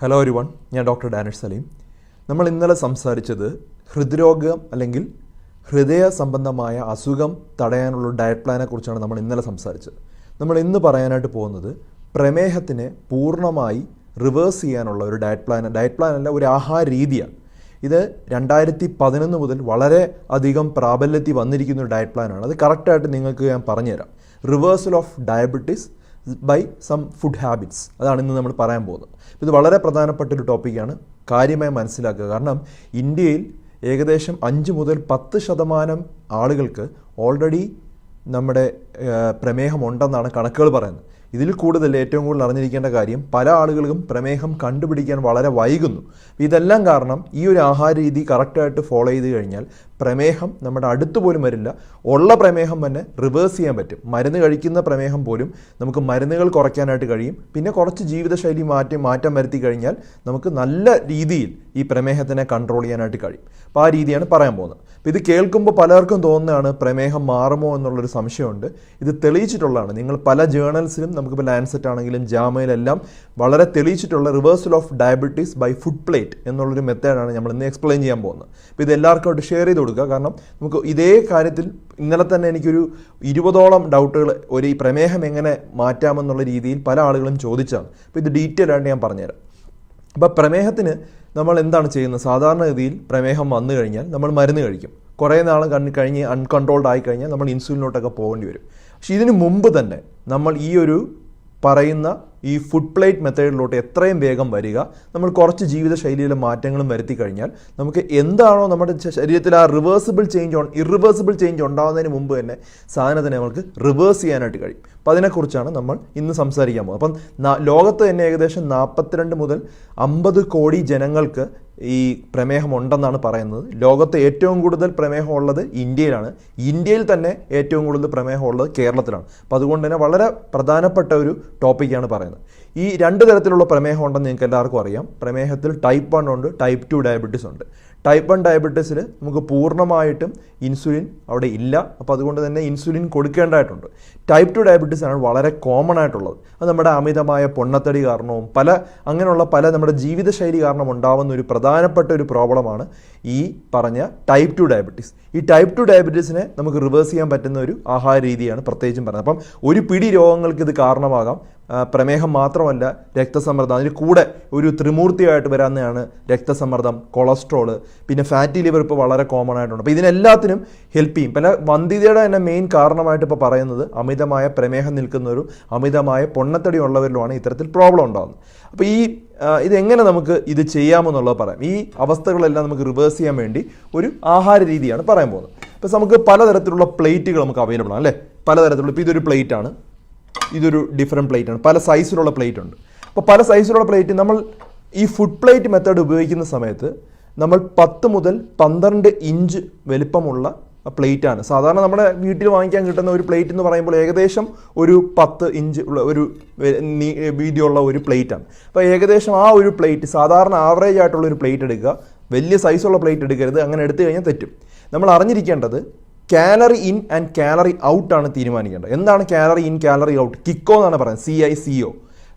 Hello ഒരു one ഞാൻ doctor Danish Saleem നമ്മൾ ഇന്നലെ സംസാരിച്ചത് ഹൃദ്രോഗം അല്ലെങ്കിൽ ഹൃദയ സംബന്ധമായ അസുഖം തടയാനുള്ള ഡയറ്റ് പ്ലാനെ കുറിച്ചാണ് നമ്മൾ ഇന്നലെ സംസാരിച്ചത്. നമ്മൾ ഇന്ന് പറയാനായിട്ട് പോകുന്നത് പ്രമേഹത്തിനെ പൂർണമായി റിവേഴ്സ് ചെയ്യാനുള്ള ഒരു ഡയറ്റ് പ്ലാൻ ഡയറ്റ് പ്ലാൻ അല്ല ഒരു ആഹാര രീതിയാണ്. ഇത് രണ്ടായിരത്തി പതിനൊന്ന് മുതൽ വളരെ അധികം പ്രാബല്യത്തിൽ വന്നിരിക്കുന്ന ഒരു ഡയറ്റ് പ്ലാനാണ് അത് കറക്റ്റായിട്ട് നിങ്ങൾക്ക് ഞാൻ പറഞ്ഞുതരാം. Reversal of diabetes by some food habits അതാണ് ഇന്ന് നമ്മൾ പറയാൻ പോകുന്നത്. ഇത് വളരെ പ്രധാനപ്പെട്ട ഒരു ടോപ്പിക്കാണ് കാര്യമായി മനസ്സിലാക്കുക. കാരണം ഇന്ത്യയിൽ ഏകദേശം അഞ്ച് മുതൽ പത്ത് ശതമാനം ആളുകൾക്ക് ഓൾറെഡി നമ്മുടെ പ്രമേഹമുണ്ടെന്നാണ് കണക്കുകൾ പറയുന്നത്. ഇതിൽ കൂടുതൽ ഏറ്റവും കൂടുതൽ അറിഞ്ഞിരിക്കേണ്ട കാര്യം പല ആളുകൾക്കും പ്രമേഹം കണ്ടുപിടിക്കാൻ വളരെ വൈകുന്നു. ഇതെല്ലാം കാരണം ഈ ഒരു ആഹാര രീതി കറക്റ്റായിട്ട് ഫോളോ ചെയ്ത് കഴിഞ്ഞാൽ പ്രമേഹം നമ്മുടെ അടുത്ത് പോലും വരില്ല. ഉള്ള പ്രമേഹം തന്നെ റിവേഴ്സ് ചെയ്യാൻ പറ്റും. മരുന്ന് കഴിക്കുന്ന പ്രമേഹം പോലും നമുക്ക് മരുന്നുകൾ കുറയ്ക്കാനായിട്ട് കഴിയും. പിന്നെ കുറച്ച് ജീവിതശൈലി മാറ്റി മാറ്റം വരുത്തി കഴിഞ്ഞാൽ നമുക്ക് നല്ല രീതിയിൽ ഈ പ്രമേഹത്തിനെ കൺട്രോൾ ചെയ്യാനായിട്ട് കഴിയും. അപ്പോൾ ആ രീതിയാണ് പറയാൻ പോകുന്നത്. അപ്പോൾ ഇത് കേൾക്കുമ്പോൾ പലർക്കും തോന്നുന്നതാണ് പ്രമേഹം മാറുമോ എന്നുള്ളൊരു സംശയമുണ്ട്. ഇത് തെളിയിച്ചിട്ടുള്ളതാണ്. നിങ്ങൾ പല ജേണൽസിലും നമുക്കിപ്പോൾ ലാൻസെറ്റ് ആണെങ്കിലും ജാമയിലെല്ലാം വളരെ തെളിയിച്ചിട്ടുള്ള reversal of diabetes by food plate എന്നുള്ളൊരു മെത്തേഡാണ് നമ്മൾ ഇന്ന് എക്സ്പ്ലെയിൻ ചെയ്യാൻ പോകുന്നത്. അപ്പോൾ ഇത് എല്ലാവർക്കും ഷെയർ ചെയ്ത് കൊടുക്കുക. കാരണം നമുക്ക് ഇതേ കാര്യത്തിൽ ഇന്നലെ തന്നെ എനിക്കൊരു ഇരുപതോളം ഡൗട്ടുകൾ ഒരു ഈ പ്രമേഹം എങ്ങനെ മാറ്റാമെന്നുള്ള രീതിയിൽ പല ആളുകളും ചോദിച്ചാണ് അപ്പോൾ ഇത് ഡീറ്റെയിൽ ആയിട്ട് ഞാൻ പറഞ്ഞുതരാം. അപ്പോൾ പ്രമേഹത്തിന് നമ്മൾ എന്താണ് ചെയ്യുന്നത്? സാധാരണഗതിയിൽ പ്രമേഹം വന്നു കഴിഞ്ഞാൽ നമ്മൾ മരുന്ന് കഴിക്കും. കുറേ നാൾ കണ്ണ് കഴിഞ്ഞ് അൺകൺട്രോൾഡ് ആയി കഴിഞ്ഞാൽ നമ്മൾ ഇൻസുലിനോട്ടൊക്കെ പോകേണ്ടി വരും. പക്ഷേ ഇതിന് മുമ്പ് തന്നെ നമ്മൾ ഈ ഒരു പറയുന്ന ഈ ഫുഡ് പ്ലേറ്റ് മെത്തേഡിലോട്ട് എത്രയും വേഗം വരിക. നമ്മൾ കുറച്ച് ജീവിതശൈലിയിലെ മാറ്റങ്ങളും വരുത്തി കഴിഞ്ഞാൽ നമുക്ക് എന്താണോ നമ്മുടെ ശരീരത്തിൽ ആ റിവേഴ്സിബിൾ ചേഞ്ച് ഇറിവേഴ്സിബിൾ ചേഞ്ച് ഉണ്ടാകുന്നതിന് മുമ്പ് തന്നെ സാധനത്തിനെ നമുക്ക് റിവേഴ്സ് ചെയ്യാനായിട്ട് കഴിയും. അപ്പോൾ അതിനെക്കുറിച്ചാണ് നമ്മൾ ഇന്ന് സംസാരിക്കാൻ പോകുന്നത്. അപ്പം ലോകത്ത് തന്നെ ഏകദേശം നാൽപ്പത്തിരണ്ട് മുതൽ അമ്പത് കോടി ജനങ്ങൾക്ക് ഈ പ്രമേഹം ഉണ്ടെന്നാണ് പറയുന്നത്. ലോകത്ത് ഏറ്റവും കൂടുതൽ പ്രമേഹം ഉള്ളത് ഇന്ത്യയിലാണ്. ഇന്ത്യയിൽ തന്നെ ഏറ്റവും കൂടുതൽ പ്രമേഹം ഉള്ളത് കേരളത്തിലാണ്. അപ്പോൾ അതുകൊണ്ട് തന്നെ വളരെ പ്രധാനപ്പെട്ട ഒരു ടോപ്പിക്കാണ് പറയുന്നത്. ഈ രണ്ട് തരത്തിലുള്ള പ്രമേഹം ഉണ്ടെന്ന് നിങ്ങൾക്ക് എല്ലാവർക്കും അറിയാം. പ്രമേഹത്തിൽ ടൈപ്പ് വൺ ഉണ്ട് ടൈപ്പ് ടു ഡയബറ്റീസ് ഉണ്ട്. ടൈപ്പ് വൺ ഡയബറ്റീസിൽ നമുക്ക് പൂർണമായിട്ടും ഇൻസുലിൻ അവിടെ ഇല്ല. അപ്പോൾ അതുകൊണ്ട് തന്നെ ഇൻസുലിൻ കൊടുക്കേണ്ടതായിട്ടുണ്ട്. ടൈപ്പ് ടു ഡയബറ്റീസ് ആണ് വളരെ കോമൺ ആയിട്ടുള്ളത്. അത് നമ്മുടെ അമിതമായ പൊണ്ണത്തടി കാരണവും പല അങ്ങനെയുള്ള പല നമ്മുടെ ജീവിതശൈലി കാരണം ഉണ്ടാവുന്ന ഒരു പ്രധാനപ്പെട്ട ഒരു പ്രോബ്ലമാണ് ഈ പറഞ്ഞ ടൈപ്പ് ടു ഡയബറ്റീസ് ഈ ടൈപ്പ് ടു ഡയബറ്റീസിനെ നമുക്ക് റിവേഴ്സ് ചെയ്യാൻ പറ്റുന്ന ഒരു ആഹാര രീതിയാണ് പ്രത്യേകിച്ചും പറയുന്നത് അപ്പം ഒരു പിടി രോഗങ്ങൾക്ക് ഇത് കാരണമാകാം. പ്രമേഹം മാത്രമല്ല രക്തസമ്മർദ്ദം. അതിന് കൂടെ ഒരു ത്രിമൂർത്തിയായിട്ട് വരാവുന്നതാണ് രക്തസമ്മർദ്ദം കൊളസ്ട്രോൾ പിന്നെ ഫാറ്റി ലിവർ ഇപ്പോൾ വളരെ കോമൺ ആയിട്ടുണ്ട്. അപ്പോൾ ഇതിനെല്ലാത്തിനും ഹെൽപ്പ് ചെയ്യും. പല വന്ധ്യതയുടെ തന്നെ മെയിൻ കാരണമായിട്ട് ഇപ്പോൾ പറയുന്നത് അമിതമായ പ്രമേഹം നിൽക്കുന്നവരും അമിതമായ പൊണ്ണത്തടി ഉള്ളവരിലുമാണ് ഇത്തരത്തിൽ പ്രോബ്ലം ഉണ്ടാകുന്നത് അപ്പോൾ ഈ ഇതെങ്ങനെ നമുക്ക് ഇത് ചെയ്യാമെന്നുള്ളത് പറയാം. ഈ അവസ്ഥകളെല്ലാം നമുക്ക് റിവേഴ്സ് ചെയ്യാൻ വേണ്ടി ഒരു ആഹാര രീതിയാണ് പറയാൻ പോകുന്നത്. ഇപ്പോൾ നമുക്ക് പലതരത്തിലുള്ള പ്ലേറ്റുകൾ നമുക്ക് അവൈലബിൾ ആണ് അല്ലേ? പലതരത്തിലുള്ള ഇപ്പോൾ ഇതൊരു പ്ലേറ്റ് ആണ്. ഇതൊരു ഡിഫറെന്റ് പ്ലേറ്റ് ആണ്. പല സൈസിലുള്ള പ്ലേറ്റ് ഉണ്ട്. അപ്പോൾ പല സൈസിലുള്ള പ്ലേറ്റ് നമ്മൾ ഈ ഫുഡ് പ്ലേറ്റ് മെത്തേഡ് ഉപയോഗിക്കുന്ന സമയത്ത് നമ്മൾ പത്ത് മുതൽ പന്ത്രണ്ട് ഇഞ്ച് വലിപ്പമുള്ള പ്ലേറ്റ് ആണ് സാധാരണ നമ്മുടെ വീട്ടിൽ വാങ്ങിക്കാൻ കിട്ടുന്ന ഒരു പ്ലേറ്റ് എന്ന് പറയുമ്പോൾ ഏകദേശം ഒരു പത്ത് ഇഞ്ച് ഉള്ള ഒരു വീതിയുള്ള ഒരു പ്ലേറ്റാണ്. അപ്പോൾ ഏകദേശം ആ ഒരു പ്ലേറ്റ് സാധാരണ ആവറേജ് ആയിട്ടുള്ള ഒരു പ്ലേറ്റ് എടുക്കുക. വലിയ സൈസുള്ള പ്ലേറ്റ് എടുക്കരുത്. അങ്ങനെ എടുത്തു കഴിഞ്ഞാൽ തെറ്റും. നമ്മൾ അറിഞ്ഞിരിക്കേണ്ടത് calorie in and calorie out ആണ് തീരുമാനിക്കേണ്ടത്. എന്താണ് കാലറി ഇൻ കാലറി ഔട്ട് കിക്കോ എന്നാണ് പറയുന്നത്. സി ഐ സി ഒ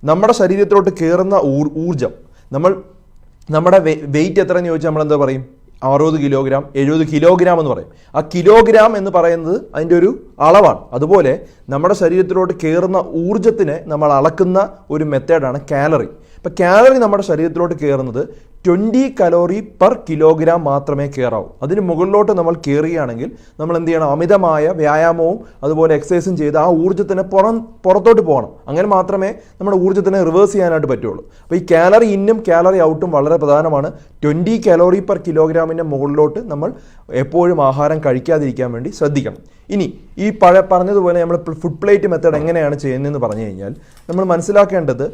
നമ്മുടെ ശരീരത്തിലോട്ട് കയറുന്ന ഊർജം. ഊർജം നമ്മൾ നമ്മുടെ വെയിറ്റ് എത്രയെന്ന് ചോദിച്ചാൽ നമ്മൾ എന്താ പറയും? അറുപത് കിലോഗ്രാം എഴുപത് കിലോഗ്രാം എന്ന് പറയും. ആ കിലോഗ്രാം എന്ന് പറയുന്നത് അതിന്റെ ഒരു അളവാണ്. അതുപോലെ നമ്മുടെ ശരീരത്തിലോട്ട് കയറുന്ന ഊർജത്തിനെ നമ്മൾ അളക്കുന്ന ഒരു മെത്തേഡാണ് കാലറി ഇപ്പം കാലറി നമ്മുടെ ശരീരത്തിലോട്ട് കയറുന്നത് ട്വന്റി കലോറി പെർ കിലോഗ്രാം മാത്രമേ കയറാവൂ അതിന് മുകളിലോട്ട് നമ്മൾ കയറുകയാണെങ്കിൽ നമ്മൾ എന്ത് ചെയ്യണം? അമിതമായ വ്യായാമവും അതുപോലെ എക്സസൈസും ചെയ്ത് ആ ഊർജത്തിന് പുറം പുറത്തോട്ട് പോകണം. അങ്ങനെ മാത്രമേ നമ്മുടെ ഊർജത്തിനെ റിവേഴ്സ് ചെയ്യാനായിട്ട് പറ്റുള്ളൂ. അപ്പോൾ ഈ കാലറി ഇന്നും കാലറി ഔട്ടും വളരെ പ്രധാനമാണ്. ട്വന്റി കലോറി പെർ കിലോഗ്രാമിന്റെ മുകളിലോട്ട് നമ്മൾ എപ്പോഴും ആഹാരം കഴിക്കാതിരിക്കാൻ വേണ്ടി ശ്രദ്ധിക്കണം. ഇനി ഈ പഴ പറഞ്ഞതുപോലെ നമ്മൾ ഫുഡ് പ്ലേറ്റ് മെത്തേഡ് എങ്ങനെയാണ് ചെയ്യുന്നതെന്ന് പറഞ്ഞു കഴിഞ്ഞാൽ നമ്മൾ മനസ്സിലാക്കേണ്ടത്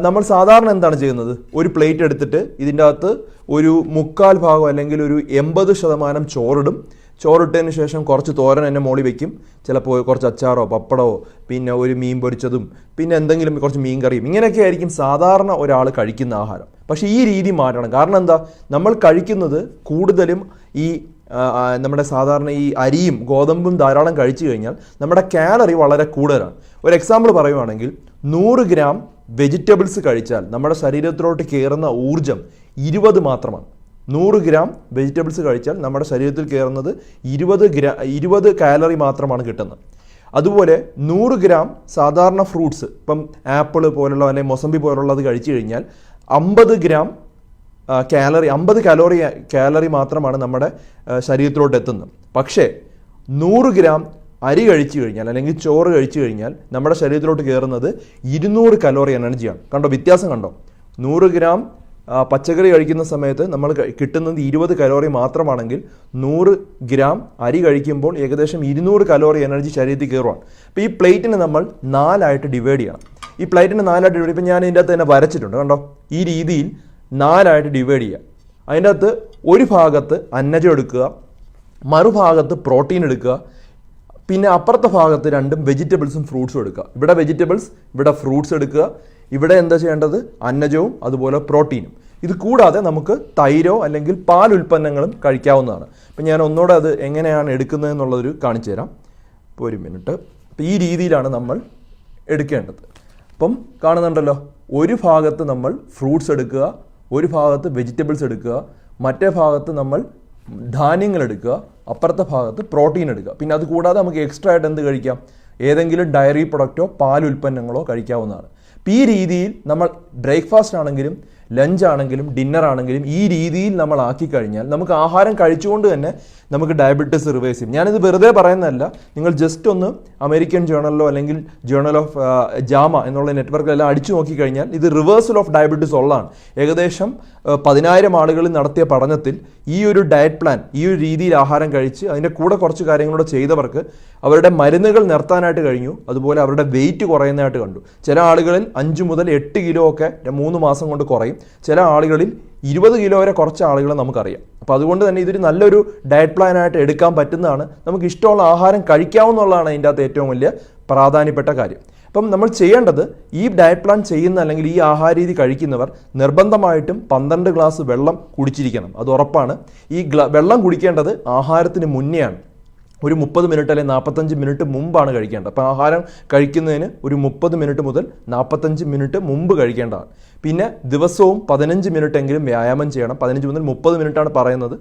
നമ്മൾ സാധാരണ എന്താണ് ചെയ്യുന്നത്? ഒരു പ്ലേറ്റ് എടുത്തിട്ട് ഇതിന്റെ അകത്ത് ഒരു മുക്കാൽ ഭാഗം അല്ലെങ്കിൽ ഒരു എൺപത് ശതമാനം ചോറിടും. ചോറിട്ടതിന് ശേഷം കുറച്ച് തോരൻ എന്നെ മോളി വെക്കും. ചിലപ്പോൾ കുറച്ച് അച്ചാറോ പപ്പടമോ പിന്നെ ഒരു മീൻ പൊരിച്ചതും പിന്നെ എന്തെങ്കിലും കുറച്ച് മീൻ കറിയും. ഇങ്ങനെയൊക്കെ ആയിരിക്കും സാധാരണ ഒരാൾ കഴിക്കുന്ന ആഹാരം. പക്ഷേ ഈ രീതി മാറ്റണം. കാരണം എന്താ? നമ്മൾ കഴിക്കുന്നത് കൂടുതലും ഈ നമ്മുടെ സാധാരണ ഈ അരിയും ഗോതമ്പും ധാരാളം കഴിച്ചു കഴിഞ്ഞാൽ നമ്മുടെ കാലറി വളരെ കൂടുതലാണ്. ഒരു എക്സാമ്പിൾ പറയുവാണെങ്കിൽ നൂറ് ഗ്രാം വെജിറ്റബിൾസ് കഴിച്ചാൽ നമ്മുടെ ശരീരത്തിലോട്ട് കയറുന്ന ഊർജം ഇരുപത് മാത്രമാണ്. നൂറ് ഗ്രാം വെജിറ്റബിൾസ് കഴിച്ചാൽ നമ്മുടെ ശരീരത്തിൽ കയറുന്നത് ഇരുപത് ഗ്രാ ഇരുപത് കാലറി മാത്രമാണ് കിട്ടുന്നത്. അതുപോലെ നൂറ് ഗ്രാം സാധാരണ ഫ്രൂട്ട്സ് ഇപ്പം ആപ്പിൾ പോലുള്ള അല്ലെങ്കിൽ മൊസമ്പി പോലുള്ളത് കഴിച്ചു കഴിഞ്ഞാൽ അമ്പത് ഗ്രാം കാലറി അമ്പത് കലോറി കാലറി മാത്രമാണ് നമ്മുടെ ശരീരത്തിലോട്ട് എത്തുന്നത്. പക്ഷേ നൂറ് ഗ്രാം അരി കഴിച്ചു കഴിഞ്ഞാൽ അല്ലെങ്കിൽ ചോറ് കഴിച്ചു കഴിഞ്ഞാൽ നമ്മുടെ ശരീരത്തിലോട്ട് കയറുന്നത് ഇരുന്നൂറ് കലോറി എനർജിയാണ് കണ്ടോ? വ്യത്യാസം കണ്ടോ? നൂറ് ഗ്രാം പച്ചക്കറി കഴിക്കുന്ന സമയത്ത് നമ്മൾ കിട്ടുന്നത് ഇരുപത് കലോറി മാത്രമാണെങ്കിൽ നൂറ് ഗ്രാം അരി കഴിക്കുമ്പോൾ ഏകദേശം ഇരുന്നൂറ് കലോറി എനർജി ശരീരത്തിൽ കയറുവാണ് അപ്പോൾ ഈ പ്ലേറ്റിനെ നമ്മൾ നാലായിട്ട് ഡിവൈഡ് ചെയ്യണം. ഈ പ്ലേറ്റിനെ നാലായിട്ട് ഡിവൈഡ് ഇപ്പം ഞാൻ ഇതിന്റെ അകത്ത് തന്നെ വരച്ചിട്ടുണ്ട്. കണ്ടോ? ഈ രീതിയിൽ നാലായിട്ട് ഡിവൈഡ് ചെയ്യുക. അതിന്റെ അകത്ത് ഒരു ഭാഗത്ത് അന്നജം എടുക്കുക മറുഭാഗത്ത് പ്രോട്ടീൻ എടുക്കുക പിന്നെ അപ്പുറത്തെ ഭാഗത്ത് രണ്ടും വെജിറ്റബിൾസും ഫ്രൂട്ട്സും എടുക്കുക. ഇവിടെ വെജിറ്റബിൾസ് ഇവിടെ ഫ്രൂട്ട്സ് എടുക്കുക. ഇവിടെ എന്താ ചെയ്യേണ്ടത്? അന്നജവും അതുപോലെ പ്രോട്ടീനും ഇത് കൂടാതെ നമുക്ക് തൈരോ അല്ലെങ്കിൽ പാൽ ഉൽപ്പന്നങ്ങളും കഴിക്കാവുന്നതാണ്. അപ്പം ഞാൻ ഒന്നുകൂടെ അത് എങ്ങനെയാണ് എടുക്കുന്നത് എന്നുള്ളതൊരു കാണിച്ചു തരാം. ഇപ്പോൾ ഒരു മിനിറ്റ്. അപ്പം ഈ രീതിയിലാണ് നമ്മൾ എടുക്കേണ്ടത്. അപ്പം കാണുന്നുണ്ടല്ലോ ഒരു ഭാഗത്ത് നമ്മൾ ഫ്രൂട്ട്സ് എടുക്കുക ഒരു ഭാഗത്ത് വെജിറ്റബിൾസ് എടുക്കുക മറ്റേ ഭാഗത്ത് നമ്മൾ ധാന്യങ്ങൾ എടുക്കുക അപ്പുറത്തെ ഭാഗത്ത് പ്രോട്ടീൻ എടുക്കുക. പിന്നെ അത് കൂടാതെ നമുക്ക് എക്സ്ട്രാ ആയിട്ട് എന്ത് കഴിക്കാം? ഏതെങ്കിലും ഡയറി പ്രൊഡക്റ്റോ പാൽ ഉൽപ്പന്നങ്ങളോ കഴിക്കാവുന്നതാണ്. ഈ രീതിയിൽ നമ്മൾ ബ്രേക്ക്ഫാസ്റ്റ് ആണെങ്കിലും ലഞ്ച് ആണെങ്കിലും ഡിന്നർ ആണെങ്കിലും ഈ രീതിയിൽ നമ്മൾ ആക്കി കഴിഞ്ഞാൽ നമുക്ക് ആഹാരം കഴിച്ചുകൊണ്ട് തന്നെ നമുക്ക് ഡയബറ്റിസ് റിവേഴ്സ് ചെയ്യും. ഞാനിത് വെറുതെ പറയുന്നതല്ല. നിങ്ങൾ ജസ്റ്റ് ഒന്ന് അമേരിക്കൻ ജേണലിലോ അല്ലെങ്കിൽ ജേണൽ ഓഫ് ജാമ എന്നുള്ള നെറ്റ്വർക്കിലെല്ലാം അടിച്ചു നോക്കിക്കഴിഞ്ഞാൽ ഇത് റിവേഴ്സൽ ഓഫ് ഡയബറ്റിസ് ഉള്ളതാണ്. ഏകദേശം പതിനായിരം ആളുകളിൽ നടത്തിയ പഠനത്തിൽ ഈ ഒരു ഡയറ്റ് പ്ലാൻ ഈ ഒരു രീതിയിൽ ആഹാരം കഴിച്ച് അതിന്റെ കൂടെ കുറച്ച് കാര്യങ്ങളൂടെ ചെയ്തവർക്ക് അവരുടെ മരുന്നുകൾ നിർത്താനായിട്ട് കഴിഞ്ഞു. അതുപോലെ അവരുടെ വെയിറ്റ് കുറയുന്നതായിട്ട് കണ്ടു. ചില ആളുകളിൽ അഞ്ച് മുതൽ എട്ട് കിലോ ഒക്കെ മൂന്ന് മാസം കൊണ്ട് കുറയും. ചില ആളുകളിൽ ഇരുപത് കിലോ വരെ കുറച്ച് ആളുകളെ നമുക്കറിയാം. അപ്പോൾ അതുകൊണ്ട് തന്നെ ഇതൊരു നല്ലൊരു ഡയറ്റ് പ്ലാനായിട്ട് എടുക്കാൻ പറ്റുന്നതാണ്. നമുക്ക് ഇഷ്ടമുള്ള ആഹാരം കഴിക്കാവുന്നതാണ് അതിന്റെ അകത്ത് ഏറ്റവും വലിയ പ്രാധാന്യപ്പെട്ട കാര്യം. അപ്പം നമ്മൾ ചെയ്യേണ്ടത് ഈ ഡയറ്റ് പ്ലാൻ ചെയ്യുന്ന അല്ലെങ്കിൽ ഈ ആഹാര രീതി കഴിക്കുന്നവർ നിർബന്ധമായിട്ടും പന്ത്രണ്ട് ഗ്ലാസ് വെള്ളം കുടിച്ചിരിക്കണം. അത് ഉറപ്പാണ്. ഈ വെള്ളം കുടിക്കേണ്ടത് ആഹാരത്തിന് മുന്നെയാണ്. ഒരു മുപ്പത് മിനിറ്റ് അല്ലെങ്കിൽ നാൽപ്പത്തഞ്ച് മിനിറ്റ് മുമ്പാണ് കഴിക്കേണ്ടത്. അപ്പോൾ ആഹാരം കഴിക്കുന്നതിന് ഒരു മുപ്പത് മിനിറ്റ് മുതൽ നാൽപ്പത്തഞ്ച് മിനിറ്റ് മുമ്പ് കഴിക്കേണ്ടതാണ്. പിന്നെ ദിവസവും പതിനഞ്ച് മിനിറ്റ് എങ്കിലും വ്യായാമം ചെയ്യണം. പതിനഞ്ച് മുതൽ മുപ്പത് മിനിറ്റാണ് പറയുന്നത്.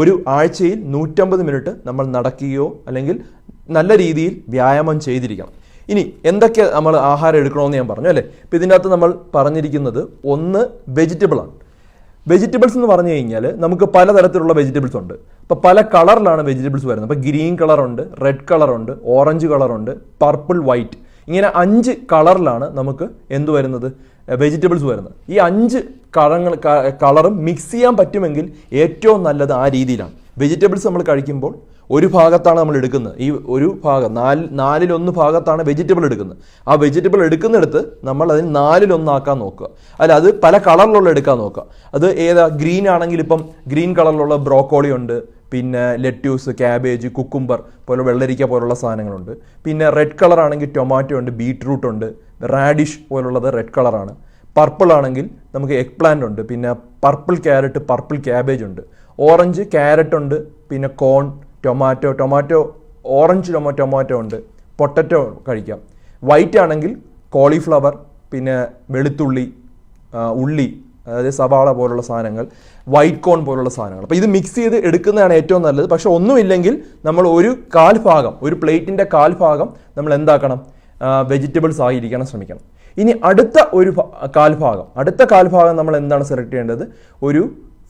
ഒരു ആഴ്ചയിൽ നൂറ്റമ്പത് മിനിറ്റ് നമ്മൾ നടക്കുകയോ അല്ലെങ്കിൽ നല്ല രീതിയിൽ വ്യായാമം ചെയ്തിരിക്കണം. ഇനി എന്തൊക്കെ നമ്മൾ ആഹാരം എടുക്കണമെന്ന് ഞാൻ പറഞ്ഞു അല്ലേ? ഇപ്പം ഇതിനകത്ത് നമ്മൾ പറഞ്ഞിരിക്കുന്നത് ഒന്ന് വെജിറ്റബിളാണ്. വെജിറ്റബിൾസ് എന്ന് പറഞ്ഞു കഴിഞ്ഞാൽ നമുക്ക് പലതരത്തിലുള്ള വെജിറ്റബിൾസ് ഉണ്ട്. അപ്പോൾ പല കളറിലാണ് വെജിറ്റബിൾസ് വരുന്നത്. അപ്പോൾ ഗ്രീൻ കളറുണ്ട് റെഡ് കളറുണ്ട് ഓറഞ്ച് കളറുണ്ട് പർപ്പിൾ വൈറ്റ് ഇങ്ങനെ അഞ്ച് കളറിലാണ് നമുക്ക് എന്ത് വരുന്നത്? വെജിറ്റബിൾസ് വരുന്നത്. ഈ അഞ്ച് കളങ്ങൾ കളറും മിക്സ് ചെയ്യാൻ പറ്റുമെങ്കിൽ ഏറ്റവും നല്ലത് ആ രീതിയിലാണ്. വെജിറ്റബിൾസ് നമ്മൾ കഴിക്കുമ്പോൾ ഒരു ഭാഗത്താണ് നമ്മൾ എടുക്കുന്നത്. ഈ ഒരു ഭാഗം നാല് നാലിലൊന്ന് ഭാഗത്താണ് വെജിറ്റബിൾ എടുക്കുന്നത്. ആ വെജിറ്റബിൾ എടുക്കുന്നിടത്ത് നമ്മൾ അതിന് നാലിലൊന്നാക്കാൻ നോക്കുക. അല്ല അത് പല കളറിലുള്ള എടുക്കാൻ നോക്കുക. അത് ഏതാ ഗ്രീൻ ആണെങ്കിൽ ഇപ്പം ഗ്രീൻ കളറിലുള്ള ബ്രോക്കോളി ഉണ്ട് പിന്നെ ലെറ്റ്യൂസ് ക്യാബേജ് കുക്കുംബർ പോലെ വെള്ളരിക്ക പോലുള്ള സാധനങ്ങളുണ്ട്. പിന്നെ റെഡ് കളർ ആണെങ്കിൽ ടൊമാറ്റോ ഉണ്ട് ബീട്രൂട്ട് ഉണ്ട് റാഡിഷ് പോലുള്ളത് റെഡ് കളറാണ് പർപ്പിൾ ആണെങ്കിൽ നമുക്ക് എഗ് പ്ലാന്റ് ഉണ്ട് പിന്നെ പർപ്പിൾ ക്യാരറ്റ് പർപ്പിൾ ക്യാബേജ് ഉണ്ട്. ഓറഞ്ച് ക്യാരറ്റ് ഉണ്ട് പിന്നെ corn tomato tomato orange tomato tomato ഉണ്ട്. പൊട്ടറ്റോ കഴിക്കാം. വൈറ്റ് ആണെങ്കിൽ കോളിഫ്ലവർ പിന്നെ വെളുത്തുള്ളി ഉള്ളി അതായത് സവാള പോലുള്ള സാധനങ്ങൾ വൈറ്റ് കോൺ പോലുള്ള സാധനങ്ങൾ. അപ്പോൾ ഇത് മിക്സ് ചെയ്ത് എടുക്കുന്നതാണ് ഏറ്റവും നല്ലത്. പക്ഷെ ഒന്നുമില്ലെങ്കിൽ നമ്മൾ ഒരു കാൽ ഭാഗം ഒരു പ്ലേറ്റിന്റെ കാൽ ഭാഗം നമ്മൾ എന്താക്കണം? വെജിറ്റബിൾസ് ആയിരിക്കണം ശ്രമിക്കണം. ഇനി അടുത്ത ഒരു കാൽ ഭാഗം. അടുത്ത കാൽഭാഗം നമ്മൾ എന്താണ് സെലക്ട് ചെയ്യേണ്ടത്? ഒരു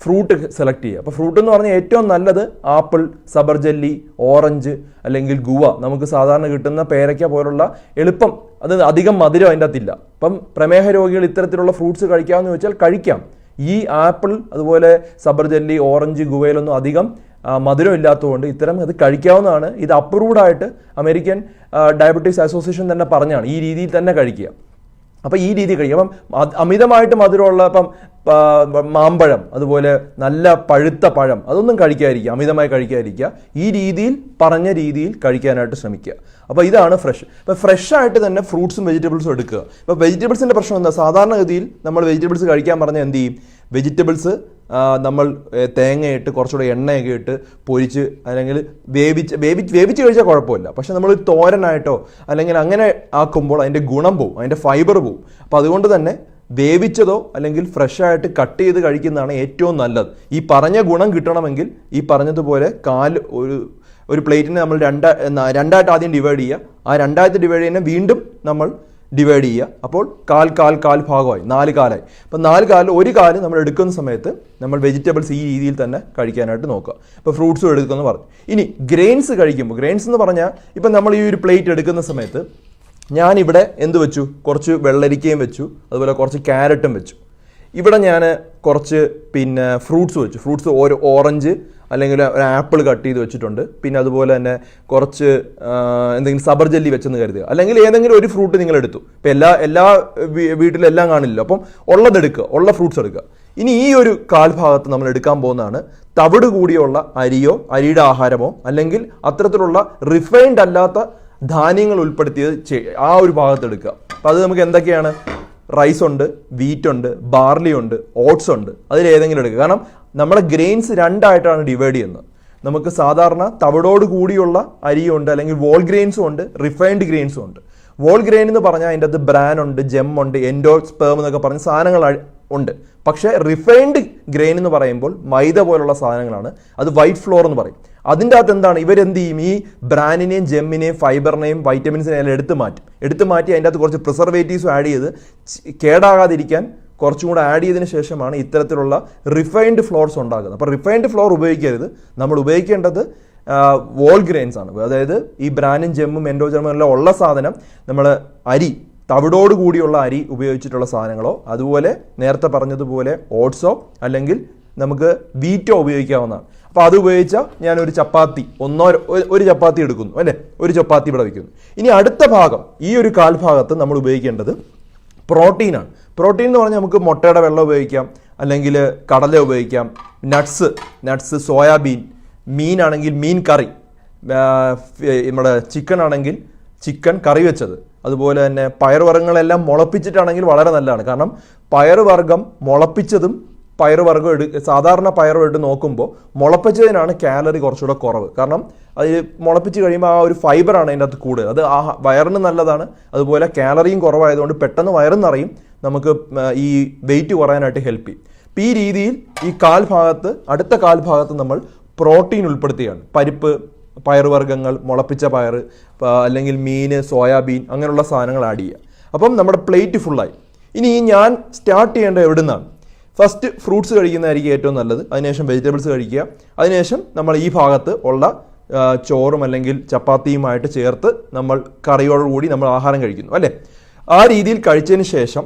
ഫ്രൂട്ട് സെലക്ട് ചെയ്യുക. അപ്പോൾ ഫ്രൂട്ട് എന്ന് പറഞ്ഞാൽ ഏറ്റവും നല്ലത് ആപ്പിൾ സബർജല്ലി ഓറഞ്ച് അല്ലെങ്കിൽ ഗുവ. നമുക്ക് സാധാരണ കിട്ടുന്ന പേരയ്ക്ക പോലുള്ള എളുപ്പം അത് അധികം മധുരം അതിന്റെ അകത്തില്ല. അപ്പം പ്രമേഹ രോഗികൾ ഇത്തരത്തിലുള്ള ഫ്രൂട്ട്സ് കഴിക്കാമെന്ന് ചോദിച്ചാൽ കഴിക്കാം. ഈ ആപ്പിൾ അതുപോലെ സബർജല്ലി ഓറഞ്ച് ഗുവയിലൊന്നും അധികം മധുരം ഇല്ലാത്തതുകൊണ്ട് ഇത്തരം അത് കഴിക്കാവുന്നതാണ്. ഇത് അപ്രൂവ്ഡായിട്ട് അമേരിക്കൻ ഡയബറ്റീസ് അസോസിയേഷൻ തന്നെ പറഞ്ഞാണ് ഈ രീതിയിൽ തന്നെ കഴിക്കുക. അപ്പോൾ ഈ രീതി കഴിക്കും അപ്പം അമിതമായിട്ട് മധുരമുള്ള ഇപ്പം മാമ്പഴം അതുപോലെ നല്ല പഴുത്ത പഴം അതൊന്നും കഴിക്കാതിരിക്കുക അമിതമായി കഴിക്കാതിരിക്കുക. ഈ രീതിയിൽ പറഞ്ഞ രീതിയിൽ കഴിക്കാനായിട്ട് ശ്രമിക്കുക. അപ്പോൾ ഇതാണ് ഫ്രഷ് ഇപ്പോൾ ഫ്രഷ് ആയിട്ട് തന്നെ ഫ്രൂട്ട്സും വെജിറ്റബിൾസും എടുക്കുക. ഇപ്പോൾ വെജിറ്റബിൾസിന്റെ പ്രശ്നം എന്താ? സാധാരണഗതിയിൽ നമ്മൾ വെജിറ്റബിൾസ് കഴിക്കാൻ പറഞ്ഞാൽ എന്ത് ചെയ്യും? വെജിറ്റബിൾസ് നമ്മൾ തേങ്ങയിട്ട് കുറച്ചുകൂടെ എണ്ണയൊക്കെ ഇട്ട് പൊരിച്ച് അല്ലെങ്കിൽ വേവിച്ച് വേവിച്ച് വേവിച്ച് കഴിച്ചാൽ കുഴപ്പമില്ല. പക്ഷേ നമ്മൾ തോരനായിട്ടോ അല്ലെങ്കിൽ അങ്ങനെ ആക്കുമ്പോൾ അതിന്റെ ഗുണം പോവും അതിന്റെ ഫൈബർ പോവും. അപ്പോൾ അതുകൊണ്ട് തന്നെ വേവിച്ചതോ അല്ലെങ്കിൽ ഫ്രഷ് ആയിട്ട് കട്ട് ചെയ്ത് കഴിക്കുന്നതാണ് ഏറ്റവും നല്ലത്. ഈ പറഞ്ഞ ഗുണം കിട്ടണമെങ്കിൽ ഈ പറഞ്ഞതുപോലെ കാൽ ഒരു ഒരു പ്ലേറ്റിനെ നമ്മൾ രണ്ട രണ്ടായിട്ട് ആദ്യം ഡിവൈഡ് ചെയ്യുക. ആ രണ്ടായിട്ട് ഡിവൈഡ് ചെയ്യുന്ന വീണ്ടും നമ്മൾ ഡിവൈഡ് ചെയ്യുക. അപ്പോൾ കാൽ കാൽ കാൽ ഭാഗമായി നാല് കാലായി. അപ്പോൾ നാല് കാലിൽ ഒരു കാൽ നമ്മൾ എടുക്കുന്ന സമയത്ത് നമ്മൾ വെജിറ്റബിൾസ് ഈ രീതിയിൽ തന്നെ കഴിക്കാനായിട്ട് നോക്കുക. ഇപ്പോൾ ഫ്രൂട്ട്സും എടുക്കുമെന്ന് പറഞ്ഞു. ഇനി ഗ്രെയിൻസ് കഴിക്കുമ്പോൾ ഗ്രെയിൻസ് എന്ന് പറഞ്ഞാൽ ഇപ്പം നമ്മൾ ഈ ഒരു പ്ലേറ്റ് എടുക്കുന്ന സമയത്ത് ഞാനിവിടെ എന്ത് വെച്ചു? കുറച്ച് വെള്ളരിക്കയും വെച്ചു. അതുപോലെ കുറച്ച് ക്യാരറ്റും വെച്ചു. ഇവിടെ ഞാൻ കുറച്ച് പിന്നെ ഫ്രൂട്ട്സ് വെച്ചു. ഫ്രൂട്ട്സ് ഒരു ഓറഞ്ച് അല്ലെങ്കിൽ ഒരു ആപ്പിൾ കട്ട് ചെയ്ത് വെച്ചിട്ടുണ്ട്. പിന്നെ അതുപോലെ തന്നെ കുറച്ച് എന്തെങ്കിലും സബർ ജെല്ലി വെച്ചെന്ന് കരുതുക അല്ലെങ്കിൽ ഏതെങ്കിലും ഒരു ഫ്രൂട്ട് നിങ്ങൾ എടുത്തു. ഇപ്പം എല്ലാ എല്ലാ വീട്ടിലെല്ലാം വീട്ടിലും എല്ലാം കാണില്ലല്ലോ. അപ്പം ഉള്ളതെടുക്കുക ഉള്ള ഫ്രൂട്ട്സ് എടുക്കുക. ഇനി ഈ ഒരു കാൽഭാഗത്ത് നമ്മൾ എടുക്കാൻ പോകുന്നതാണ് തവിട് കൂടിയുള്ള അരിയോ അരിയുടെ ആഹാരമോ അല്ലെങ്കിൽ അത്തരത്തിലുള്ള റിഫൈൻഡ് അല്ലാത്ത ധാന്യങ്ങൾ ഉൾപ്പെടുത്തിയത് ആ ഒരു ഭാഗത്ത് എടുക്കുക. അപ്പം അത് നമുക്ക് എന്തൊക്കെയാണ്? റൈസ് ഉണ്ട് വീറ്റ് ഉണ്ട് ബാർലി ഉണ്ട് ഓട്സ് ഉണ്ട്. അതിൽ ഏതെങ്കിലും എടുക്കുക. കാരണം നമ്മുടെ ഗ്രെയിൻസ് രണ്ടായിട്ടാണ് ഡിവൈഡ് ചെയ്യുന്നത്. നമുക്ക് സാധാരണ തവിടോട് കൂടിയുള്ള അരിയുണ്ട് അല്ലെങ്കിൽ വോൾ ഗ്രെയിൻസും ഉണ്ട് റിഫൈൻഡ് ഗ്രെയിൻസും ഉണ്ട്. വോൾ ഗ്രെയിൻ എന്ന് പറഞ്ഞാൽ അതിന്റെ അത് ബ്രാൻ ഉണ്ട് ജെം ഉണ്ട് എൻഡോ സ്പേം എന്നൊക്കെ പറഞ്ഞ സാധനങ്ങൾ ഉണ്ട്. പക്ഷേ റിഫൈൻഡ് ഗ്രെയിൻ എന്ന് പറയുമ്പോൾ മൈദ പോലുള്ള സാധനങ്ങളാണ്. അത് വൈറ്റ് ഫ്ലോർ എന്ന് പറയും. അതിന്റെ അകത്ത് എന്താണ്? ഇവരെന്ത് ചെയ്യും? ഈ ബ്രാനിനെയും ജെമ്മിനെയും ഫൈബറിനെയും വൈറ്റമിൻസിനെയും എല്ലാം എടുത്തു മാറ്റും. എടുത്തു മാറ്റി അതിന്റെ അകത്ത് കുറച്ച് പ്രിസർവേറ്റീവ്സും ആഡ് ചെയ്ത് കേടാകാതിരിക്കാൻ കുറച്ചും കൂടെ ആഡ് ചെയ്തതിന് ശേഷമാണ് ഇത്തരത്തിലുള്ള റിഫൈൻഡ് ഫ്ലോർസ് ഉണ്ടാകുന്നത് അപ്പോൾ റിഫൈൻഡ് ഫ്ലോർ ഉപയോഗിക്കരുത്. നമ്മൾ ഉപയോഗിക്കേണ്ടത് വോൾ ഗ്രെയിൻസ് ആണ്. അതായത് ഈ ബ്രാനും ജെമ്മും എൻഡോജെമ്മും എല്ലാം ഉള്ള സാധനം നമ്മൾ അരി തവിടോട് കൂടിയുള്ള അരി ഉപയോഗിച്ചിട്ടുള്ള സാധനങ്ങളോ അതുപോലെ നേരത്തെ പറഞ്ഞതുപോലെ ഓട്സോ അല്ലെങ്കിൽ നമുക്ക് വീറ്റോ ഉപയോഗിക്കാവുന്നതാണ്. അപ്പോൾ അത് ഉപയോഗിച്ചാൽ ഞാൻ ഒരു ചപ്പാത്തി ഒന്നോ ഒരു- ഒരു ചപ്പാത്തി എടുക്കുന്നു അല്ലേ? ഒരു ചപ്പാത്തി ഇവിടെ വയ്ക്കുന്നു ഇനി അടുത്ത ഭാഗം ഈ ഒരു കാൽഭാഗത്ത് നമ്മൾ ഉപയോഗിക്കേണ്ടത് പ്രോട്ടീനാണ് പ്രോട്ടീൻ എന്ന് പറഞ്ഞാൽ നമുക്ക് മുട്ടയുടെ വെള്ളം ഉപയോഗിക്കാം അല്ലെങ്കിൽ കടല ഉപയോഗിക്കാം നട്ട്സ് നട്ട്സ് സോയാബീൻ മീനാണെങ്കിൽ മീൻ കറി നമ്മുടെ ചിക്കൻ ആണെങ്കിൽ ചിക്കൻ കറി വെച്ചത്. അതുപോലെ തന്നെ പയർ വർഗങ്ങളെല്ലാം മുളപ്പിച്ചിട്ടാണെങ്കിൽ വളരെ നല്ലതാണ്. കാരണം പയർ വർഗം മുളപ്പിച്ചതും പയറുവർഗം എടു സാധാരണ പയറുമായിട്ട് നോക്കുമ്പോൾ മുളപ്പിച്ചതിനാണ് കാലറി കുറച്ചുകൂടെ കുറവ്. കാരണം അത് മുളപ്പിച്ച് കഴിയുമ്പോൾ ആ ഒരു ഫൈബറാണ് അതിന്റെ അകത്ത് കൂടുതൽ അത് ആ വയറിന് നല്ലതാണ്. അതുപോലെ കാലറിയും കുറവായതുകൊണ്ട് പെട്ടെന്ന് വയറും നിറയും. നമുക്ക് ഈ വെയിറ്റ് കുറയാനായിട്ട് ഹെൽപ്പ് ചെയ്യും. അപ്പോൾ ഈ രീതിയിൽ ഈ കാൽഭാഗത്ത് അടുത്ത കാൽഭാഗത്ത് നമ്മൾ പ്രോട്ടീൻ ഉൾപ്പെടുത്തുകയാണ്. പരിപ്പ് പയറുവർഗങ്ങൾ മുളപ്പിച്ച പയർ അല്ലെങ്കിൽ മീൻ സോയാബീൻ അങ്ങനെയുള്ള സാധനങ്ങൾ ആഡ് ചെയ്യുക. അപ്പം നമ്മുടെ പ്ലേറ്റ് ഫുള്ളായി ഇനി ഞാൻ സ്റ്റാർട്ട് ചെയ്യേണ്ടത് എവിടെ നിന്നാണ് ഫസ്റ്റ് ഫ്രൂട്ട്സ് കഴിക്കുന്നതായിരിക്കും ഏറ്റവും നല്ലത്. അതിനുശേഷം വെജിറ്റബിൾസ് കഴിക്കുക. അതിനുശേഷം നമ്മൾ ഈ ഭാഗത്ത് ഉള്ള ചോറും അല്ലെങ്കിൽ ചപ്പാത്തിയുമായിട്ട് ചേർത്ത് നമ്മൾ കറിയോടുകൂടി നമ്മൾ ആഹാരം കഴിക്കുന്നു അല്ലേ? ആ രീതിയിൽ കഴിച്ചതിന് ശേഷം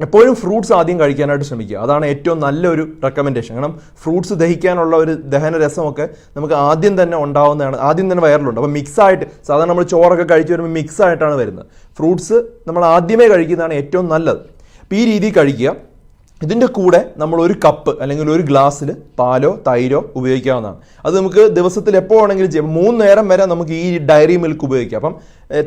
എപ്പോഴും ഫ്രൂട്ട്സ് ആദ്യം കഴിക്കാനായിട്ട് ശ്രമിക്കുക. അതാണ് ഏറ്റവും നല്ലൊരു റെക്കമെൻഡേഷൻ കാരണം ഫ്രൂട്ട്സ് ദഹിക്കാനുള്ള ഒരു ദഹന രസമൊക്കെ നമുക്ക് ആദ്യം തന്നെ ഉണ്ടാവുന്നതാണ്. ആദ്യം തന്നെ വയറിലുണ്ട്. അപ്പോൾ മിക്സായിട്ട് സാധാരണ നമ്മൾ ചോറൊക്കെ കഴിച്ച് വരുമ്പോൾ മിക്സായിട്ടാണ് വരുന്നത്. ഫ്രൂട്ട്സ് നമ്മൾ ആദ്യമേ കഴിക്കുന്നതാണ് ഏറ്റവും നല്ലത്. അപ്പോൾ ഈ രീതിയിൽ കഴിക്കുക. ഇതിന്റെ കൂടെ നമ്മൾ ഒരു കപ്പ് അല്ലെങ്കിൽ ഒരു ഗ്ലാസ്സിൽ പാലോ തൈരോ ഉപയോഗിക്കാവുന്നതാണ്. അത് നമുക്ക് ദിവസത്തിൽ എപ്പോൾ വേണമെങ്കിലും ചെയ്യാം. മൂന്ന് നേരം വരെ നമുക്ക് ഈ ഡയറി മിൽക്ക് ഉപയോഗിക്കാം. അപ്പം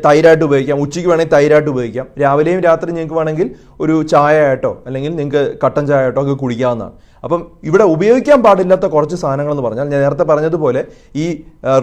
തൈരായിട്ട് ഉപയോഗിക്കാം. ഉച്ചയ്ക്ക് വേണമെങ്കിൽ തൈരായിട്ട് ഉപയോഗിക്കാം. രാവിലെയും രാത്രി നിങ്ങൾക്ക് വേണമെങ്കിൽ ഒരു ചായ ആയിട്ടോ അല്ലെങ്കിൽ നിങ്ങൾക്ക് കട്ടൻ ചായ ആയിട്ടോ ഒക്കെ കുടിക്കാവുന്നതാണ്. അപ്പം ഇവിടെ ഉപയോഗിക്കാൻ പാടില്ലാത്ത കുറച്ച് സാധനങ്ങൾ എന്ന് പറഞ്ഞാൽ ഞാൻ നേരത്തെ പറഞ്ഞതുപോലെ ഈ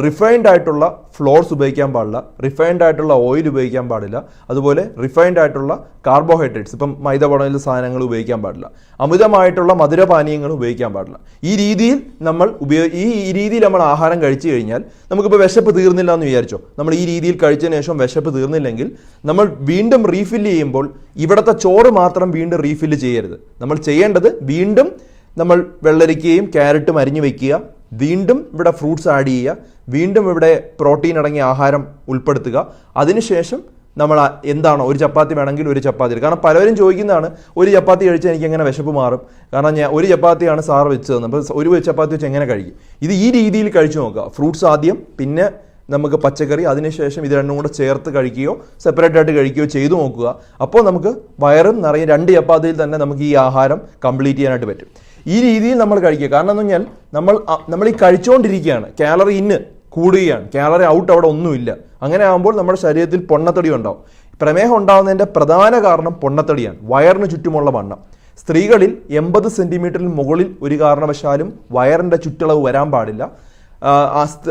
റിഫൈൻഡ് ആയിട്ടുള്ള ഫ്ലോർസ് ഉപയോഗിക്കാൻ പാടില്ല റിഫൈൻഡ് ആയിട്ടുള്ള ഓയിൽ ഉപയോഗിക്കാൻ പാടില്ല അതുപോലെ റിഫൈൻഡ് ആയിട്ടുള്ള കാർബോഹൈഡ്രേറ്റ്സ് ഇപ്പം മൈദ പടലിൽ സാധനങ്ങൾ ഉപയോഗിക്കാൻ പാടില്ല അമിതമായിട്ടുള്ള മധുരപാനീയങ്ങൾ ഉപയോഗിക്കാൻ പാടില്ല. ഈ രീതിയിൽ നമ്മൾ ഉപയോഗ ഈ രീതിയിൽ നമ്മൾ ആഹാരം കഴിച്ചു കഴിഞ്ഞാൽ നമുക്കിപ്പോൾ വിശപ്പ് തീർന്നില്ല എന്ന് വിചാരിച്ചോ? നമ്മൾ ഈ രീതിയിൽ കഴിച്ചതിന് ശേഷം വിശപ്പ് തീർന്നില്ലെങ്കിൽ നമ്മൾ വീണ്ടും റീഫില്ല് ചെയ്യുമ്പോൾ ഇവിടുത്തെ ചോറ് മാത്രം വീണ്ടും റീഫില്ല് ചെയ്യരുത്. നമ്മൾ ചെയ്യേണ്ടത് വീണ്ടും നമ്മൾ വെള്ളരിക്കയും ക്യാരറ്റും അരിഞ്ഞു വയ്ക്കുക വീണ്ടും ഇവിടെ ഫ്രൂട്ട്സ് ആഡ് ചെയ്യുക. വീണ്ടും ഇവിടെ പ്രോട്ടീൻ അടങ്ങിയ ആഹാരം ഉൾപ്പെടുത്തുക. അതിനുശേഷം നമ്മൾ എന്താണ് ഒരു ചപ്പാത്തി വേണമെങ്കിൽ ഒരു ചപ്പാത്തി. കാരണം പലരും ചോദിക്കുന്നതാണ് ഒരു ചപ്പാത്തി കഴിച്ചാൽ എനിക്ക് എങ്ങനെ വിശപ്പ് മാറും? കാരണം ഞാൻ ഒരു ചപ്പാത്തിയാണ് സാർ വെച്ചത് അപ്പോൾ ഒരു ചപ്പാത്തി വെച്ച് എങ്ങനെ കഴിക്കും? ഇത് ഈ രീതിയിൽ കഴിച്ചു നോക്കുക. ഫ്രൂട്ട്സ് ആദ്യം പിന്നെ നമുക്ക് പച്ചക്കറി അതിനുശേഷം ഇത് രണ്ടും കൂടെ ചേർത്ത് കഴിക്കുകയോ സെപ്പറേറ്റ് ആയിട്ട് കഴിക്കുകയോ ചെയ്തു നോക്കുക. അപ്പോൾ നമുക്ക് വയറും നിറയെ രണ്ട് ചപ്പാത്തിയിൽ തന്നെ നമുക്ക് ഈ ആഹാരം കംപ്ലീറ്റ് ചെയ്യാനായിട്ട് പറ്റും. ഈ രീതിയിൽ നമ്മൾ കഴിക്കുക. കാരണം എന്ന് പറഞ്ഞാൽ നമ്മൾ നമ്മൾ ഈ കഴിച്ചുകൊണ്ടിരിക്കുകയാണ്. കാലറി ഇന്ന് കൂടുകയാണ്. കാലറി ഔട്ട് അവിടെ ഒന്നുമില്ല. അങ്ങനെ ആകുമ്പോൾ നമ്മുടെ ശരീരത്തിൽ പൊണ്ണത്തടി ഉണ്ടാവും. പ്രമേഹം ഉണ്ടാകുന്നതിന്റെ പ്രധാന കാരണം പൊണ്ണത്തടിയാണ്. വയറിന് ചുറ്റുമുള്ള വണ്ണം. സ്ത്രീകളിൽ എൺപത് സെന്റിമീറ്ററിന് മുകളിൽ ഒരു കാരണവശാലും വയറിന്റെ ചുറ്റളവ് വരാൻ പാടില്ല.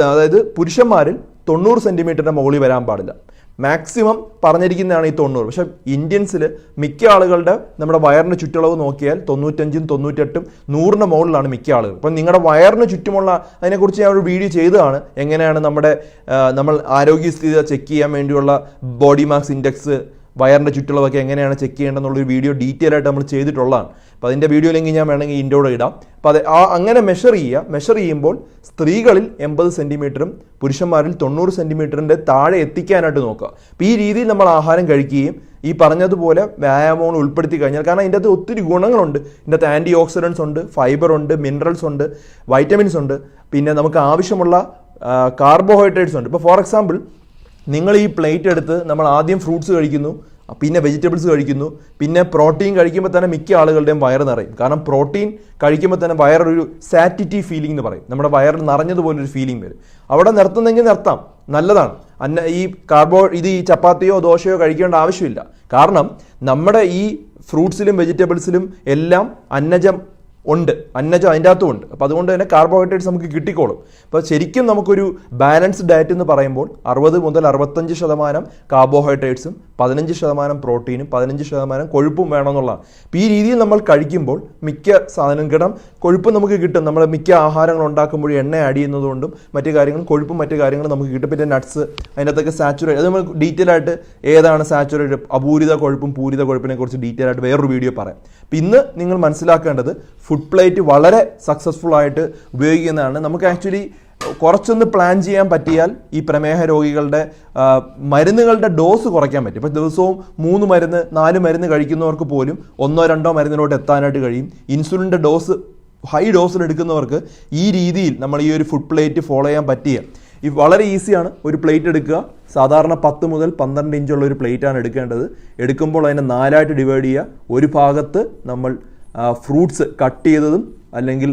അതായത് പുരുഷന്മാരിൽ തൊണ്ണൂറ് സെന്റിമീറ്ററിന്റെ മുകളിൽ വരാൻ പാടില്ല. മാക്സിമം പറഞ്ഞിരിക്കുന്നതാണ് ഈ തൊണ്ണൂറ്. പക്ഷേ ഇന്ത്യൻസിൽ മിക്ക ആളുകളുടെ നമ്മുടെ വയറിന് ചുറ്റളവ് നോക്കിയാൽ തൊണ്ണൂറ്റഞ്ചും തൊണ്ണൂറ്റെട്ടും നൂറിന്റെ മുകളിലാണ് മിക്ക ആളുകൾ. അപ്പം നിങ്ങളുടെ വയറിന് ചുറ്റുമുള്ള അതിനെക്കുറിച്ച് ഞാൻ ഒരു വീഡിയോ ചെയ്തതാണ്. എങ്ങനെയാണ് നമ്മുടെ നമ്മൾ ആരോഗ്യസ്ഥിതി ചെക്ക് ചെയ്യാൻ വേണ്ടിയുള്ള ബോഡി മാസ് ഇൻഡെക്സ് വയറിന്റെ ചുറ്റുള്ളതൊക്കെ എങ്ങനെയാണ് ചെക്ക് ചെയ്യേണ്ടതെന്നുള്ളൊരു വീഡിയോ ഡീറ്റെയിൽ ആയിട്ട് നമ്മൾ ചെയ്തിട്ടുള്ളതാണ്. അപ്പോൾ അതിന്റെ വീഡിയോ ലിങ്ക് ഞാൻ വേണമെങ്കിൽ ഇൻഡോടെ ഇടാം. അപ്പോൾ അത് ആ അങ്ങനെ മെഷർ ചെയ്യുക. മെഷർ ചെയ്യുമ്പോൾ സ്ത്രീകളിൽ എൺപത് സെന്റിമീറ്ററും പുരുഷന്മാരിൽ തൊണ്ണൂറ് സെന്റിമീറ്ററിന്റെ താഴെ എത്തിക്കാനായിട്ട് നോക്കുക. അപ്പോൾ ഈ രീതിയിൽ നമ്മൾ ആഹാരം കഴിക്കുകയും ഈ പറഞ്ഞതുപോലെ വ്യായാമങ്ങൾ ഉൾപ്പെടുത്തി കഴിഞ്ഞാൽ കാരണം ഇതിന്റെ അകത്ത് ഒത്തിരി ഗുണങ്ങളുണ്ട്. ഇതിന്റെ അകത്ത് ആന്റി ഓക്സിഡൻസ് ഉണ്ട് ഫൈബർ ഉണ്ട് മിനറൽസ് ഉണ്ട് വൈറ്റമിൻസ് ഉണ്ട്. പിന്നെ നമുക്ക് ആവശ്യമുള്ള കാർബോഹൈഡ്രേറ്റ്സ് ഉണ്ട്. ഇപ്പോൾ ഫോർ എക്സാമ്പിൾ നിങ്ങൾ ഈ പ്ലേറ്റ് എടുത്ത് നമ്മൾ ആദ്യം ഫ്രൂട്ട്സ് കഴിക്കുന്നു പിന്നെ വെജിറ്റബിൾസ് കഴിക്കുന്നു പിന്നെ പ്രോട്ടീൻ കഴിക്കുമ്പോൾ തന്നെ മിക്ക ആളുകളുടെയും വയറ് നിറയും. കാരണം പ്രോട്ടീൻ കഴിക്കുമ്പോൾ തന്നെ വയറൊരു സാറ്റിറ്റി ഫീലിംഗ് എന്ന് പറയും. നമ്മുടെ വയറിൽ നിറഞ്ഞതുപോലൊരു ഫീലിംഗ് വരും. അവിടെ നിർത്തുന്നെങ്കിൽ നിർത്താം. നല്ലതാണ്. അന്ന ഈ കാർബോ ഇത് ഈ ചപ്പാത്തിയോ ദോശയോ കഴിക്കേണ്ട ആവശ്യമില്ല. കാരണം നമ്മുടെ ഈ ഫ്രൂട്ട്സിലും വെജിറ്റബിൾസിലും എല്ലാം അന്നജം ഉണ്ട്. അന്നജം അതിന്റെ അകത്തും ഉണ്ട്. അപ്പോൾ അതുകൊണ്ട് തന്നെ കാർബോഹൈഡ്രേറ്റ്സ് നമുക്ക് കിട്ടിക്കോളും. അപ്പോൾ ശരിക്കും നമുക്കൊരു ബാലൻസ്ഡ് ഡയറ്റ് എന്ന് പറയുമ്പോൾ അറുപത് മുതൽ അറുപത്തഞ്ച് ശതമാനം കാർബോഹൈഡ്രേറ്റ്സും പതിനഞ്ച് ശതമാനം പ്രോട്ടീനും പതിനഞ്ച് ശതമാനം കൊഴുപ്പും വേണമെന്നുള്ളതാണ് അപ്പോൾ ഈ രീതിയിൽ നമ്മൾ കഴിക്കുമ്പോൾ മിക്ക സാധനം കിടം കൊഴുപ്പ് നമുക്ക് കിട്ടും. നമ്മൾ മിക്ക ആഹാരങ്ങൾ ഉണ്ടാക്കുമ്പോൾ എണ്ണ ആഡ് ചെയ്യുന്നതുകൊണ്ടും മറ്റു കാര്യങ്ങളും കൊഴുപ്പും മറ്റു കാര്യങ്ങളും നമുക്ക് കിട്ടും. പിന്നെ നട്ട്സ് അതിനകത്തൊക്കെ സാച്ചുറേറ്റ് അത് നമ്മൾ ഡീറ്റെയിൽ ആയിട്ട് ഏതാണ് സാച്ചുറേറ്റ് അപൂരിത കൊഴുപ്പും പൂരിത കൊഴുപ്പിനെ കുറിച്ച് ഡീറ്റെയിൽ ആയിട്ട് വേറൊരു വീഡിയോ പറയാം. അപ്പം ഇന്ന് നിങ്ങൾ മനസ്സിലാക്കേണ്ടത് ഫുഡ് പ്ലേറ്റ് വളരെ സക്സസ്ഫുൾ ആയിട്ട് ഉപയോഗിക്കുന്നതാണ്. നമുക്ക് ആക്ച്വലി കുറച്ചൊന്ന് പ്ലാൻ ചെയ്യാൻ പറ്റിയാൽ ഈ പ്രമേഹ രോഗികളുടെ മരുന്നുകളുടെ ഡോസ് കുറയ്ക്കാൻ പറ്റും. ഇപ്പോൾ ദിവസവും മൂന്ന് മരുന്ന് നാല് മരുന്ന് കഴിക്കുന്നവർക്ക് പോലും ഒന്നോ രണ്ടോ മരുന്നിലോട്ട് എത്താനായിട്ട് കഴിയും. ഇൻസുലിന്റെ ഡോസ് ഹൈ ഡോസിൽ എടുക്കുന്നവർക്ക് ഈ രീതിയിൽ നമ്മൾ ഈ ഒരു ഫുഡ് പ്ലേറ്റ് ഫോളോ ചെയ്യാൻ പറ്റിയ ഈ വളരെ ഈസിയാണ് ഒരു പ്ലേറ്റ് എടുക്കുക. സാധാരണ പത്ത് മുതൽ പന്ത്രണ്ട് ഇഞ്ചുള്ള ഒരു പ്ലേറ്റാണ് എടുക്കേണ്ടത്. എടുക്കുമ്പോൾ അതിനെ നാലായിട്ട് ഡിവൈഡ് ചെയ്യുക. ഒരു ഭാഗത്ത് നമ്മൾ ഫ്രൂട്ട്സ് കട്ട് ചെയ്തതും അല്ലെങ്കിൽ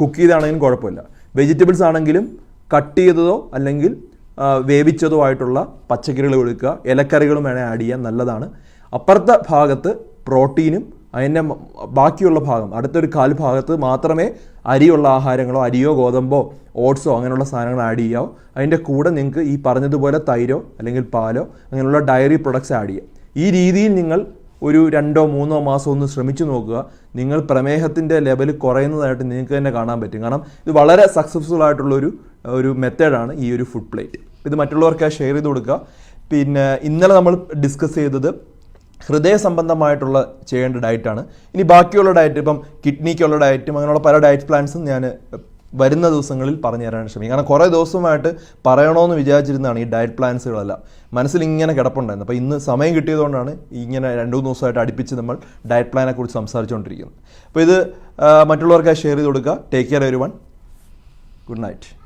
കുക്ക് ചെയ്താണെങ്കിലും കുഴപ്പമില്ല. വെജിറ്റബിൾസ് ആണെങ്കിലും കട്ട് ചെയ്തതോ അല്ലെങ്കിൽ വേവിച്ചതോ ആയിട്ടുള്ള പച്ചക്കറികൾ കൊടുക്കുക ഇലക്കറികളും വേണേൽ ആഡ് ചെയ്യാൻ നല്ലതാണ്. അപ്പുറത്തെ ഭാഗത്ത് പ്രോട്ടീനും അതിന്റെ ബാക്കിയുള്ള ഭാഗം അടുത്തൊരു കാൽ ഭാഗത്ത് മാത്രമേ അരിയുള്ള ആഹാരങ്ങളോ അരിയോ ഗോതമ്പോ ഓട്സോ അങ്ങനെയുള്ള സാധനങ്ങൾ ആഡ് ചെയ്യാവോ. അതിന്റെ കൂടെ നിങ്ങൾക്ക് ഈ പറഞ്ഞതുപോലെ തൈരോ അല്ലെങ്കിൽ പാലോ അങ്ങനെയുള്ള ഡയറി പ്രൊഡക്ട്സ് ആഡ് ചെയ്യാം. ഈ രീതിയിൽ നിങ്ങൾ ഒരു രണ്ടോ മൂന്നോ മാസം ഒന്ന് ശ്രമിച്ചു നോക്കുക. നിങ്ങൾ പ്രമേഹത്തിന്റെ ലെവൽ കുറയുന്നതായിട്ട് നിങ്ങൾക്ക് തന്നെ കാണാൻ പറ്റും. കാരണം ഇത് വളരെ സക്സസ്ഫുൾ ആയിട്ടുള്ളൊരു ഒരു മെത്തേഡാണ് ഈ ഒരു ഫുഡ് പ്ലേറ്റ് ഇത് മറ്റുള്ളവർക്ക് ഷെയർ ചെയ്ത് കൊടുക്കുക. പിന്നെ ഇന്നലെ നമ്മൾ ഡിസ്കസ് ചെയ്തത് ഹൃദയ സംബന്ധമായിട്ടുള്ള ചെയ്യേണ്ട ഡയറ്റാണ് ഇനി ബാക്കിയുള്ള ഡയറ്റ് ഇപ്പം കിഡ്നിക്കുള്ള ഡയറ്റും അങ്ങനെയുള്ള പല ഡയറ്റ് പ്ലാൻസും ഞാൻ വരുന്ന ദിവസങ്ങളിൽ പറഞ്ഞു തരാൻ ശ്രമിക്കും കാരണം കുറേ ദിവസമായിട്ട് പറയണമെന്ന് വിചാരിച്ചിരുന്നതാണ് ഈ ഡയറ്റ് പ്ലാൻസുകളെല്ലാം മനസ്സിൽ ഇങ്ങനെ കിടപ്പുണ്ടായിരുന്നു. അപ്പോൾ ഇന്ന് സമയം കിട്ടിയതുകൊണ്ടാണ് ഇങ്ങനെ രണ്ട് മൂന്ന് ദിവസമായിട്ട് അടുപ്പിച്ച് നമ്മൾ ഡയറ്റ് പ്ലാനെക്കുറിച്ച് സംസാരിച്ചുകൊണ്ടിരിക്കുന്നത്. അപ്പോൾ ഇത് മറ്റുള്ളവർക്കായി ഷെയർ ചെയ്ത് കൊടുക്കുക. Take care everyone good night